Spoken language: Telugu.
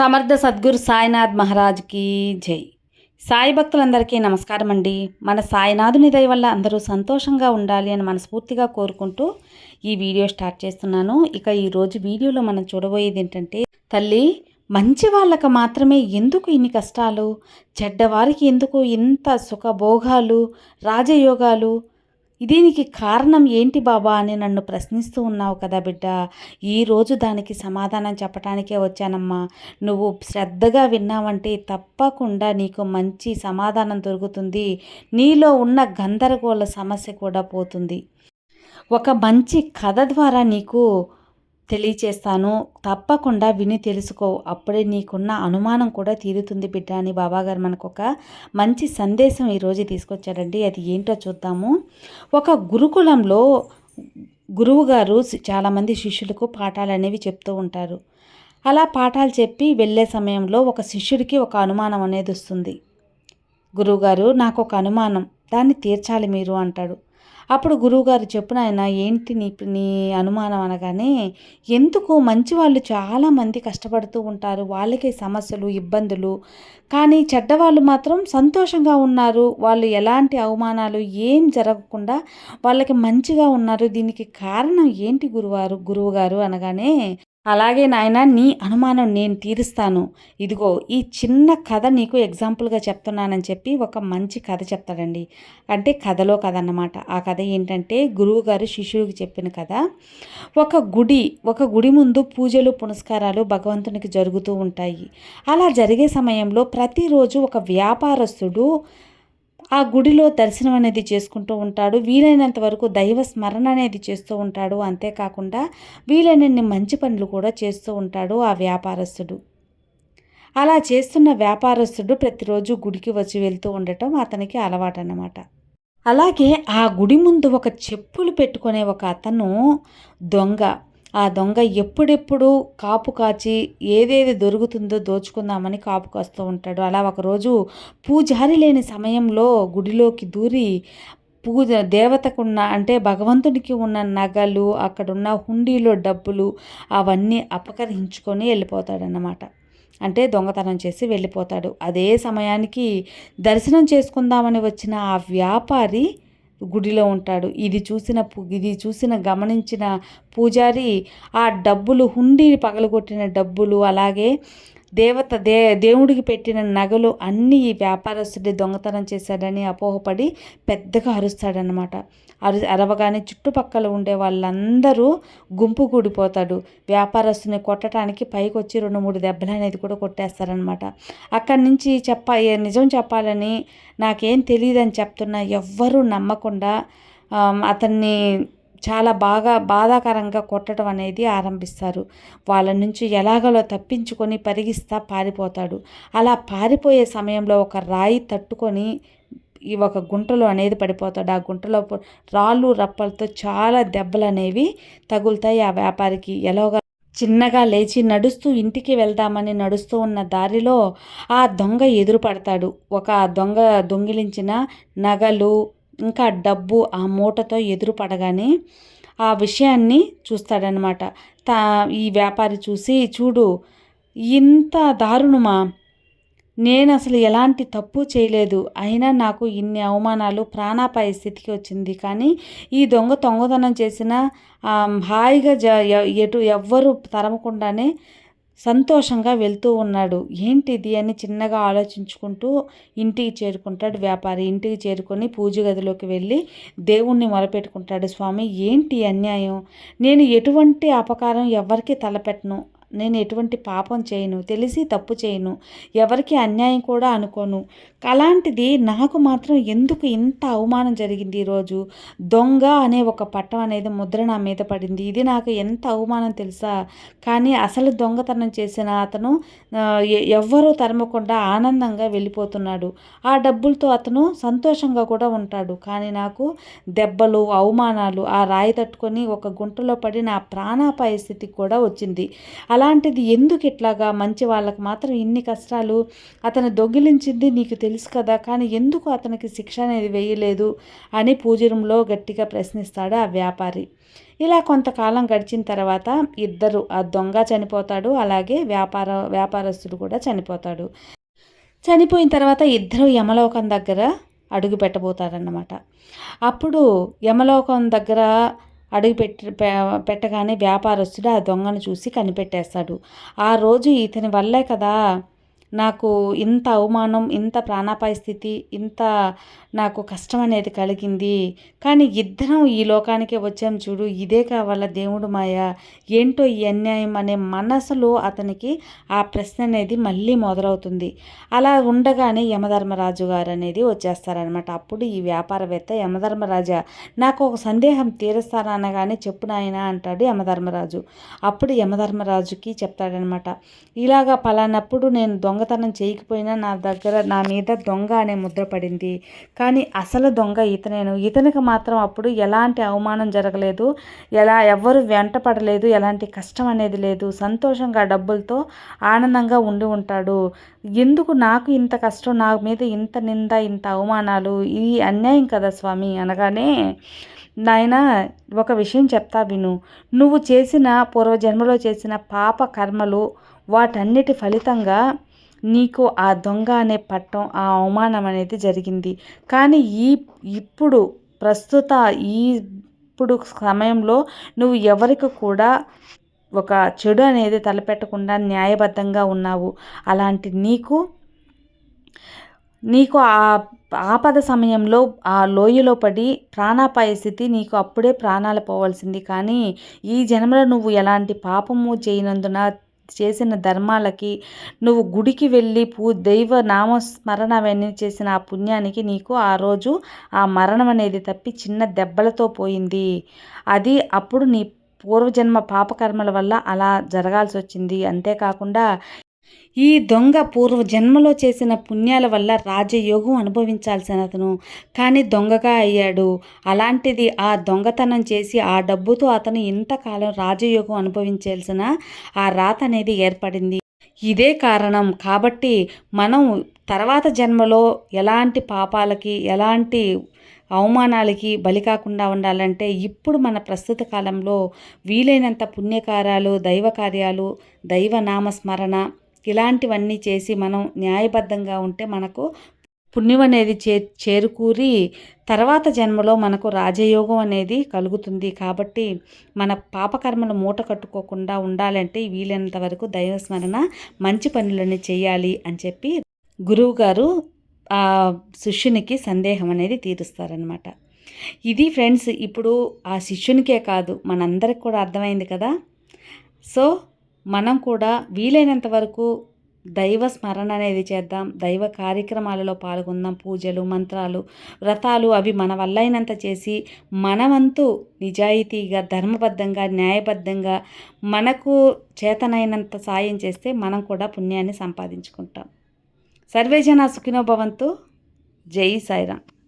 సమర్థ సద్గురు సాయినాథ్ మహారాజ్కి జై. సాయి భక్తులందరికీ నమస్కారం అండి మన సాయినాథుని దయ వల్ల అందరూ సంతోషంగా ఉండాలి అని మనస్ఫూర్తిగా కోరుకుంటూ ఈ వీడియో స్టార్ట్ చేస్తున్నాను. ఇక ఈరోజు వీడియోలో మనం చూడబోయేది ఏంటంటే తల్లి మంచి వాళ్ళకి మాత్రమే ఎందుకు ఇన్ని కష్టాలు? చెడ్డవారికి ఎందుకు ఇంత సుఖభోగాలు రాజయోగాలు? దీనికి కారణం ఏంటి బాబా అని నన్ను ప్రశ్నిస్తూ ఉన్నావు కదా బిడ్డ. ఈరోజు దానికి సమాధానం చెప్పటానికే వచ్చానమ్మా. నువ్వు శ్రద్ధగా విన్నావంటే తప్పకుండా నీకు మంచి సమాధానం దొరుకుతుంది. నీలో ఉన్న గందరగోళ సమస్య కూడా పోతుంది. ఒక మంచి కథ ద్వారా నీకు తెలియచేస్తాను. తప్పకుండా విని తెలుసుకో. అప్పుడే నీకున్న అనుమానం కూడా తీరుతుంది బిడ్డ అని బాబాగారు మనకు ఒక మంచి సందేశం ఈరోజు తీసుకొచ్చారండి. అది ఏంటో చూద్దాము. ఒక గురుకులంలో గురువుగారు చాలామంది శిష్యులకు పాఠాలు అనేవి చెప్తూ ఉంటారు. అలా పాఠాలు చెప్పి వెళ్ళే సమయంలో ఒక శిష్యుడికి ఒక అనుమానం అనేది వస్తుంది. గురువుగారు నాకు ఒక అనుమానం. దాన్ని తీర్చాలి మీరు అంటాడు. అప్పుడు గురువుగారు చెప్పున ఆయన ఏంటి నీ నీ అనుమానం అనగానే ఎందుకు మంచి వాళ్ళు చాలామంది కష్టపడుతూ ఉంటారు వాళ్ళకే సమస్యలు ఇబ్బందులు. కానీ చెడ్డవాళ్ళు మాత్రం సంతోషంగా ఉన్నారు. వాళ్ళు ఎలాంటి అవమానాలు ఏం జరగకుండా వాళ్ళకి మంచిగా ఉన్నారు. దీనికి కారణం ఏంటి గురువారు గురువుగారు అనగానే అలాగే నాయన నీ అనుమానం నేను తీరుస్తాను. ఇదిగో ఈ చిన్న కథ నీకు ఎగ్జాంపుల్గా చెప్తున్నానని చెప్పి ఒక మంచి కథ చెప్తాడండి. అంటే కథలో కథ అన్నమాట. ఆ కథ ఏంటంటే గురువు గారు శిష్యుడికి చెప్పిన కథ. ఒక గుడి ఒక గుడి ముందు పూజలు పునస్కారాలు భగవంతునికి జరుగుతూ ఉంటాయి. అలా జరిగే సమయంలో ప్రతిరోజు ఒక వ్యాపారస్తుడు ఆ గుడిలో దర్శనం అనేది చేసుకుంటూ ఉంటాడు. వీలైనంత వరకు దైవ స్మరణ అనేది చేస్తూ ఉంటాడు. అంతేకాకుండా వీలైనన్ని మంచి పనులు కూడా చేస్తూ ఉంటాడు ఆ వ్యాపారస్తుడు. అలా చేస్తున్న వ్యాపారస్తుడు ప్రతిరోజు గుడికి వచ్చి వెళ్తూ ఉండటం అతనికి అలవాటన్నమాట. అలాగే ఆ గుడి ముందు ఒక చెప్పులు పెట్టుకునే ఒక అతను దొంగ. ఆ దొంగ ఎప్పుడెప్పుడు కాపు కాచి ఏదేది దొరుకుతుందో దోచుకుందామని కాపు కాస్తూ ఉంటాడు. అలా ఒకరోజు పూజారి లేని సమయంలో గుడిలోకి దూరి పూజ దేవతకున్న అంటే భగవంతునికి ఉన్న నగలు అక్కడున్న హుండీలో డబ్బులు అవన్నీ అపకరించుకొని వెళ్ళిపోతాడన్నమాట. అంటే దొంగతనం చేసి వెళ్ళిపోతాడు. అదే సమయానికి దర్శనం చేసుకుందామని వచ్చిన ఆ వ్యాపారి గుడిలో ఉంటాడు. ఇది చూసిన ఇది చూసిన గమనించిన పూజారి ఆ డబ్బులు హుండీ పగలగొట్టిన డబ్బులు అలాగే దేవత దే దేవుడికి పెట్టిన నగలు అన్నీ ఈ వ్యాపారస్తుడి దొంగతనం చేశాడని అపోహపడి పెద్దగా అరుస్తాడనమాట అరు అరవగానే చుట్టుపక్కల ఉండే వాళ్ళందరూ గుంపు కూడిపోతాడు. వ్యాపారస్తుని కొట్టడానికి పైకి వచ్చి రెండు మూడు దెబ్బలు అనేది కూడా కొట్టేస్తారనమాట అక్కడి నుంచి చెప్ప నిజం చెప్పాలని నాకేం తెలియదని చెప్తున్నా ఎవ్వరూ నమ్మకుండా అతన్ని చాలా బాగా బాధాకరంగా కొట్టడం అనేది ఆరంభిస్తారు. వాళ్ళ నుంచి ఎలాగలో తప్పించుకొని పరిగిస్తా పారిపోతాడు. అలా పారిపోయే సమయంలో ఒక రాయి తట్టుకొని ఈ ఒక గుంటలో అనేది పడిపోతాడు. ఆ గుంటలో రాళ్ళు రప్పలతో చాలా దెబ్బలు అనేవి తగులుతాయి. ఆ వ్యాపారికి ఎలాగా చిన్నగా లేచి నడుస్తూ ఇంటికి వెళ్దామని నడుస్తూ ఉన్న దారిలో ఆ దొంగ ఎదురు పడతాడు ఒక దొంగ దొంగిలించిన నగలు ఇంకా డబ్బు ఆ మూటతో ఎదురు పడగానే ఆ విషయాన్ని చూస్తాడనమాట తా ఈ వ్యాపారి చూసి చూడు ఇంత దారుణమా? నేను అసలు ఎలాంటి తప్పు చేయలేదు. అయినా నాకు ఇన్ని అవమానాలు ప్రాణాపాయ స్థితికి వచ్చింది. కానీ ఈ దొంగ దొంగతనం చేసిన హాయిగా జ ఎటు ఎవ్వరు తరమకుండానే సంతోషంగా వెళ్తూ ఉన్నాడు. ఏంటిది అని చిన్నగా ఆలోచించుకుంటూ ఇంటికి చేరుకుంటాడు వ్యాపారి. ఇంటికి చేరుకొని పూజ గదిలోకి వెళ్ళి దేవుణ్ణి మొరపెట్టుకుంటాడు. స్వామి ఏంటి అన్యాయం? నేను ఎటువంటి అపకారం ఎవరికి తలపెట్టను. నేను ఎటువంటి పాపం చేయను తెలిసి తప్పు చేయను ఎవరికి అన్యాయం కూడా అనుకోను. అలాంటిది నాకు మాత్రం ఎందుకు ఇంత అవమానం జరిగింది ఈరోజు? దొంగ అనే ఒక పట్టం అనేది ముద్ర నా మీద పడింది. ఇది నాకు ఎంత అవమానం తెలుసా? కానీ అసలు దొంగతనం చేసిన అతను ఎవ్వరూ తరమకుండా ఆనందంగా వెళ్ళిపోతున్నాడు. ఆ డబ్బులతో అతను సంతోషంగా కూడా ఉంటాడు. కానీ నాకు దెబ్బలు అవమానాలు ఆ రాయి తట్టుకొని ఒక గుంటలో పడి నా ప్రాణాపాయ స్థితికి కూడా వచ్చింది. అలాంటిది ఎందుకు ఇట్లాగా? మంచి వాళ్ళకి మాత్రం ఇన్ని కష్టాలు అతను దొంగిలించింది నీకు తెలుసు కదా కానీ ఎందుకు అతనికి శిక్ష అనేది వేయలేదు అని పూజరంలో గట్టిగా ప్రశ్నిస్తాడు ఆ వ్యాపారి. ఇలా కొంతకాలం గడిచిన తర్వాత ఇద్దరు ఆ దొంగ చనిపోతాడు అలాగే వ్యాపార వ్యాపారస్తుడు కూడా చనిపోతాడు. చనిపోయిన తర్వాత ఇద్దరు యమలోకం దగ్గర అడుగు పెట్టబోతారన్నమాట. అప్పుడు యమలోకం దగ్గర అడుగు పెట్టి పెట్టగానే వ్యాపారస్తుడు ఆ దొంగను చూసి కనిపెట్టేస్తాడు. ఆ రోజు ఇతని వల్లే కదా నాకు ఇంత అవమానం ఇంత ప్రాణాపాయ స్థితి ఇంత నాకు కష్టం అనేది కలిగింది. కానీ ఇద్దరం ఈ లోకానికే వచ్చాం చూడు ఇదే కావాల దేవుడు మాయ? ఏంటో ఈ అన్యాయం అనే మనసులో అతనికి ఆ ప్రశ్న అనేది మళ్ళీ మొదలవుతుంది. అలా ఉండగానే యమధర్మరాజు గారు అనేది వచ్చేస్తారనమాట అప్పుడు ఈ వ్యాపారవేత్త యమధర్మరాజా నాకు ఒక సందేహం తీరుస్తాననగానే చెప్పు నాయన అంటాడు యమధర్మరాజు. అప్పుడు యమధర్మరాజుకి చెప్తాడనమాట ఇలాగా పలానప్పుడు నేను దొంగ దొంగతనం చేయకపోయినా నా దగ్గర నా మీద దొంగ అనే ముద్ర పడింది. కానీ అసలు దొంగ ఇతనేను. ఇతనికి మాత్రం అప్పుడు ఎలాంటి అవమానం జరగలేదు. ఎలా ఎవ్వరు వెంట పడలేదు. ఎలాంటి కష్టం అనేది లేదు. సంతోషంగా డబ్బులతో ఆనందంగా ఉండి ఉంటాడు. ఎందుకు నాకు ఇంత కష్టం? నా మీద ఇంత నింద ఇంత అవమానాలు? ఇది అన్యాయం కదా స్వామి అనగానే నాయన ఒక విషయం చెప్తా విను. నువ్వు చేసిన పూర్వజన్మలో చేసిన పాప కర్మలు వాటన్నిటి ఫలితంగా నీకు ఆ దొంగ అనే పట్టం ఆ అవమానం అనేది జరిగింది. కానీ ఈ ఇప్పుడు ప్రస్తుత ఈ ఇప్పుడు సమయంలో నువ్వు ఎవరికి కూడా ఒక చెడు అనేది తలపెట్టకుండా న్యాయబద్ధంగా ఉన్నావు. అలాంటి నీకు నీకు ఆ ఆపద సమయంలో ఆ లోయలో పడి ప్రాణాపాయ స్థితి నీకు అప్పుడే ప్రాణాలు పోవాల్సింది. కానీ ఈ జన్మలో నువ్వు ఎలాంటి పాపము చేయనందున చేసిన ధర్మాలకి నువ్వు గుడికి వెళ్ళి పూ దైవ నామస్మరణ అవన్నీ చేసిన ఆ పుణ్యానికి నీకు ఆ రోజు ఆ మరణం అనేది తప్పి చిన్న దెబ్బలతో పోయింది. అది అప్పుడు నీ పూర్వజన్మ పాపకర్మల వల్ల అలా జరగాల్సి వచ్చింది అంతేకాకుండా ఈ దొంగ పూర్వ జన్మలో చేసిన పుణ్యాల వల్ల రాజయోగం అనుభవించాల్సిన అతను కానీ దొంగగా అయ్యాడు. అలాంటిది ఆ దొంగతనం చేసి ఆ డబ్బుతో అతను ఇంతకాలం రాజయోగం అనుభవించాల్సిన ఆ రాత అనేది ఏర్పడింది. ఇదే కారణం. కాబట్టి మనం తర్వాత జన్మలో ఎలాంటి పాపాలకి ఎలాంటి అవమానాలకి బలి కాకుండా ఉండాలంటే ఇప్పుడు మన ప్రస్తుత కాలంలో వీలైనంత పుణ్యకార్యాలు దైవ కార్యాలు దైవ నామస్మరణ ఇలాంటివన్నీ చేసి మనం న్యాయబద్ధంగా ఉంటే మనకు పుణ్యం అనేది చే చేరుకూరి తర్వాత జన్మలో మనకు రాజయోగం అనేది కలుగుతుంది. కాబట్టి మన పాపకర్మలు మూట కట్టుకోకుండా ఉండాలంటే వీలైనంత వరకు దైవస్మరణ మంచి పనులని చేయాలి అని చెప్పి గురువుగారు ఆ శిష్యునికి సందేహం అనేది తీరుస్తారనమాట ఇది ఫ్రెండ్స్ ఇప్పుడు ఆ శిష్యునికే కాదు మనందరికి కూడా అర్థమైంది కదా. సో మనం కూడా వీలైనంత వరకు దైవ స్మరణ అనేది చేద్దాం దైవ కార్యక్రమాలలో పాల్గొందాం పూజలు మంత్రాలు వ్రతాలు అవి మన వల్లైనంత చేసి మనవంతు నిజాయితీగా ధర్మబద్ధంగా న్యాయబద్ధంగా మనకు చేతనైనంత సాయం చేస్తే మనం కూడా పుణ్యాన్ని సంపాదించుకుంటాం. సర్వేజన సుఖినోభవంతు జై సాయిరామ్.